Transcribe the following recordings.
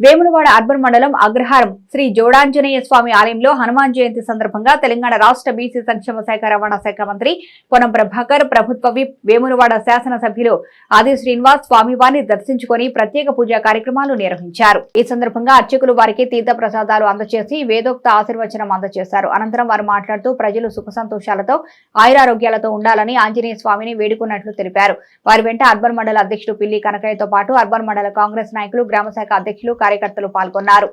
Vemulawada urban మండలం అగ్రహారం శ్రీ జోడాంజనేయ స్వామి ఆలయంలో హనుమాన్ జయంతి సందర్భంగా తెలంగాణ రాష్ట్ర బీసీ సంక్షేమ శాఖ రవాణా శాఖ మంత్రి పొనం ప్రభాకర్ ప్రభుత్వ విప్ వేములవాడ శాసనసభ్యులు ఆది శ్రీనివాస్ స్వామివారిని దర్శించుకొని ప్రత్యేక పూజా కార్యక్రమాలు నిర్వహించారు. ఈ సందర్భంగా అర్చకులు వారికి తీర్థ ప్రసాదాలు అందజేసి వేదోక్త ఆశీర్వచనం అందజేశారు అనంతరం వారు మాట్లాడుతూ ప్రజలు సుఖ సంతోషాలతో ఆయురారోగ్యాలతో ఉండాలని ఆంజనేయ స్వామిని వేడుకున్నట్లు తెలిపారు. వారి వెంట అర్బన్ మండల అధ్యక్షుడు పిల్లి కనకయ్యతో పాటు అర్బన్ మండల కాంగ్రెస్ నాయకులు గ్రామ శాఖ అధ్యక్షులు కార్యకర్తలు పాల్గొన్నారు.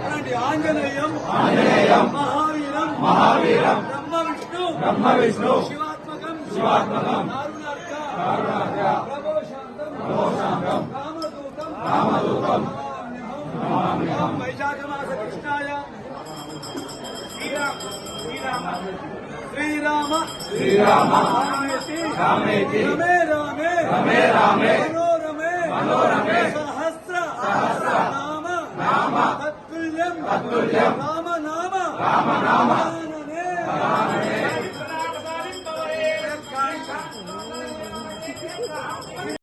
అలాంటి ఆంజనేయం ఆంజనేయం మహావీరం మహావీరం బ్రహ్మ విష్ణు బ్రహ్మ విష్ణు శివాత్మకం శివాత్మకం రామదూతం రామదూతం నమామ్యహం వైశాఖ మాస కృష్ణాయ శ్రీరామ. శ్రీరామ. రామేతి. రమే రామే. రమే రామే. మనోరమే. మనోరమే. సహస్ర. సహస్ర. నామ. నామ. తత్తుల్యం. తత్తుల్యం. రామ నామ. రామ నామ.